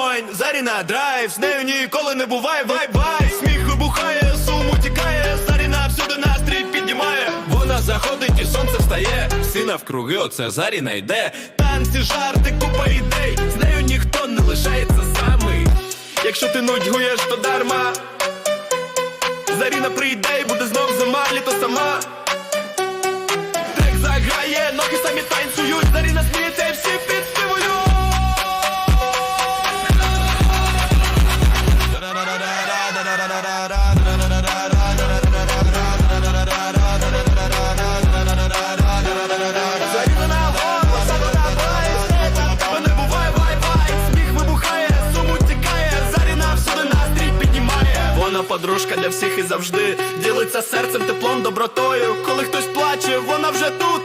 вогонь, Заріна драйв, з нею ніколи не буває. Вай-вай Сміх вибухає, сум утікає, Заріна всюди настрій піднімає. Вона заходить і сонце встає, всі навкруги, оце Заріна йде. Танці, жарти, купа ідей, з нею ніхто не лишається самий. Якщо ти нудьгуєш, то дарма. Заріна прийде і буде знов зима, літо сама. Трек заграє, ноги самі танцюють, Заріна сміється і всі Вона подружка для всіх і завжди. Ділиться серцем, теплом, добротою. Коли хтось плаче, вона вже тут